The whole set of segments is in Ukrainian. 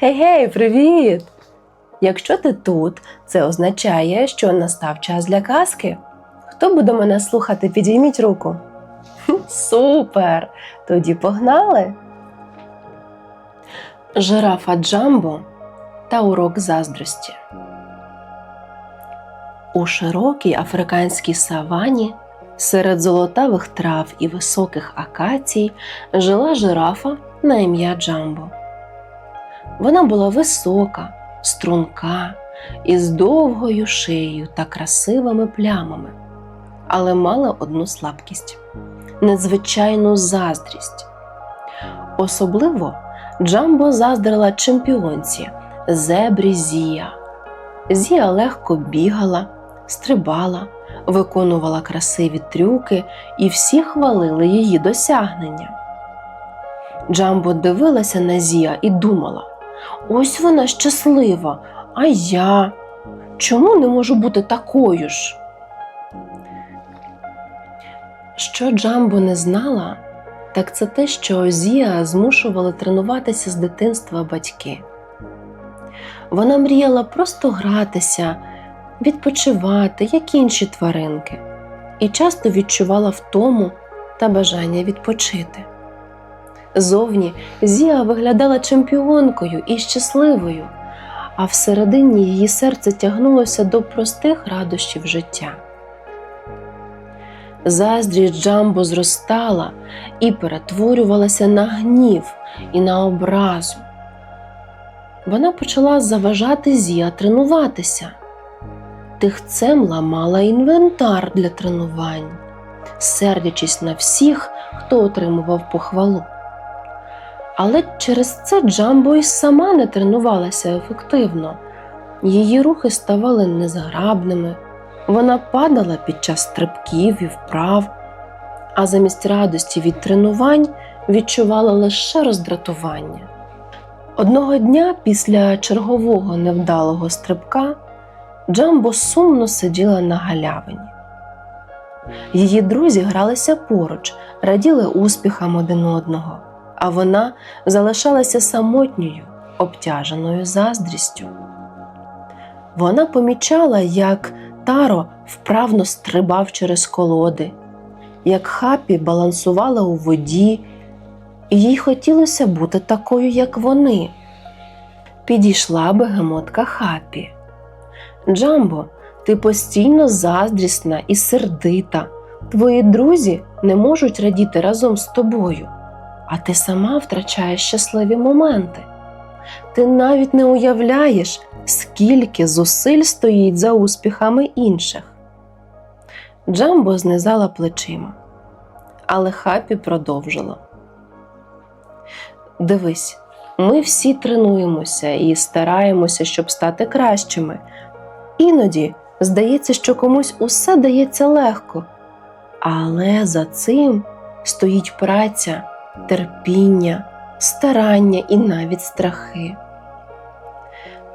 Гей-гей, привіт! Якщо ти тут, це означає, що настав час для казки. Хто буде мене слухати, підійміть руку. Супер! Тоді погнали. Жирафа Джамбо та урок заздрості. У широкій африканській савані серед золотавих трав і високих акацій жила жирафа на ім'я Джамбо. Вона була висока, струнка, із довгою шиєю та красивими плямами, але мала одну слабкість незвичайну заздрість. Особливо Джамбо заздрила чемпіонці зебрі Зія. Зія легко бігала, стрибала, виконувала красиві трюки, і всі хвалили її досягнення. Джамбо дивилася на Зія і думала: ось вона щаслива, а я чому не можу бути такою ж? Що Джамбо не знала, так це те, що Зія змушували тренуватися з дитинства батьки. Вона мріяла просто гратися, відпочивати, як інші тваринки, і часто відчувала втому та бажання відпочити. Зовні Зія виглядала чемпіонкою і щасливою, а всередині її серце тягнулося до простих радощів життя. Заздрість Джамбо зростала і перетворювалася на гнів і на образу. Вона почала заважати Зія тренуватися. Тихцем ламала інвентар для тренувань, сердячись на всіх, хто отримував похвалу. Але через це Джамбо й сама не тренувалася ефективно. Її рухи ставали незграбними, вона падала під час стрибків і вправ, а замість радості від тренувань відчувала лише роздратування. Одного дня після чергового невдалого стрибка Джамбо сумно сиділа на галявині. Її друзі гралися поруч, раділи успіхам один одного, а вона залишалася самотньою, обтяженою заздрістю. Вона помічала, як Таро вправно стрибав через колоди, як хапі балансувала у воді, і їй хотілося бути такою, як вони. Підійшла бегемотка хапі. Джамбо, ти постійно заздрісна і сердита. Твої друзі не можуть радіти разом з тобою, а ти сама втрачаєш щасливі моменти. Ти навіть не уявляєш, скільки зусиль стоїть за успіхами інших. Джамбо знизала плечима, але хапі продовжила. Дивись, ми всі тренуємося і стараємося, щоб стати кращими. Іноді здається, що комусь усе дається легко, але за цим стоїть праця, терпіння, старання і навіть страхи.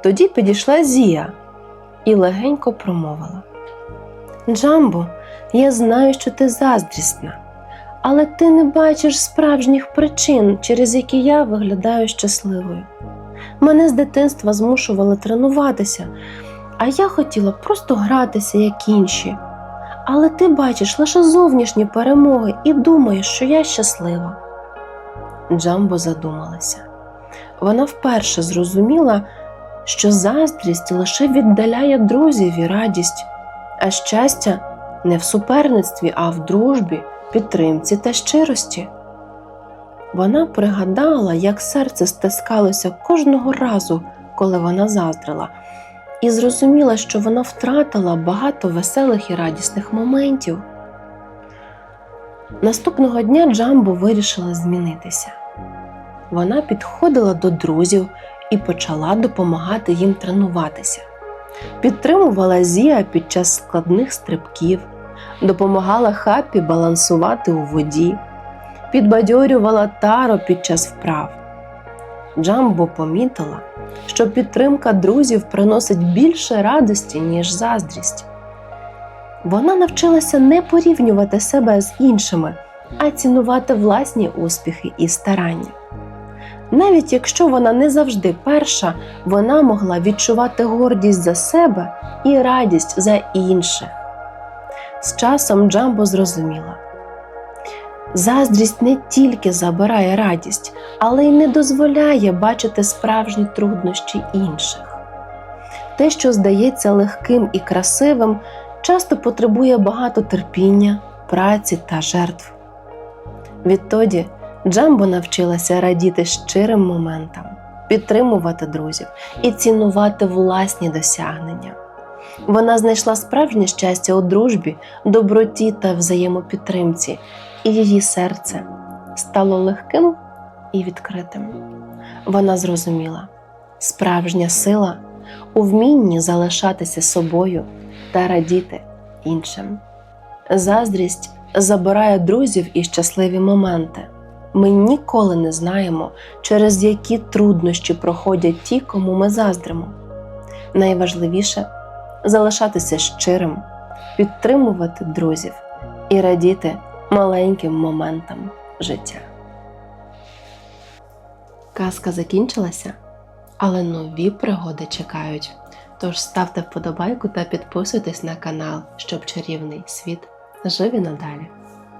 Тоді підійшла Зія і легенько промовила: Джамбо, я знаю, що ти заздрісна, але ти не бачиш справжніх причин, через які я виглядаю щасливою. Мене з дитинства змушували тренуватися, а я хотіла просто гратися, як інші. Але ти бачиш лише зовнішні перемоги і думаєш, що я щаслива. Джамбо задумалася. Вона вперше зрозуміла, що заздрість лише віддаляє друзів і радість, а щастя не в суперництві, а в дружбі, підтримці та щирості. Вона пригадала, як серце стискалося кожного разу, коли вона заздрила, і зрозуміла, що вона втратила багато веселих і радісних моментів. Наступного дня Джамбо вирішила змінитися. Вона підходила до друзів і почала допомагати їм тренуватися. Підтримувала Зія під час складних стрибків, допомагала хапі балансувати у воді, підбадьорювала таро під час вправ. Джамбо помітила, що підтримка друзів приносить більше радості, ніж заздрість. Вона навчилася не порівнювати себе з іншими, а цінувати власні успіхи і старання. Навіть якщо вона не завжди перша, вона могла відчувати гордість за себе і радість за інших. З часом Джамбо зрозуміла. Заздрість не тільки забирає радість, але й не дозволяє бачити справжні труднощі інших. Те, що здається легким і красивим, часто потребує багато терпіння, праці та жертв. Відтоді Джамбо навчилася радіти щирим моментам, підтримувати друзів і цінувати власні досягнення. Вона знайшла справжнє щастя у дружбі, доброті та взаємопідтримці, і її серце стало легким і відкритим. Вона зрозуміла, справжня сила у вмінні залишатися собою та радіти іншим. Заздрість забирає друзів і щасливі моменти. Ми ніколи не знаємо, через які труднощі проходять ті, кому ми заздримо. Найважливіше залишатися щирим, підтримувати друзів і радіти маленьким моментам життя. Казка закінчилася, але нові пригоди чекають. Тож ставте вподобайку та підписуйтесь на канал, щоб чарівний світ жив і надалі.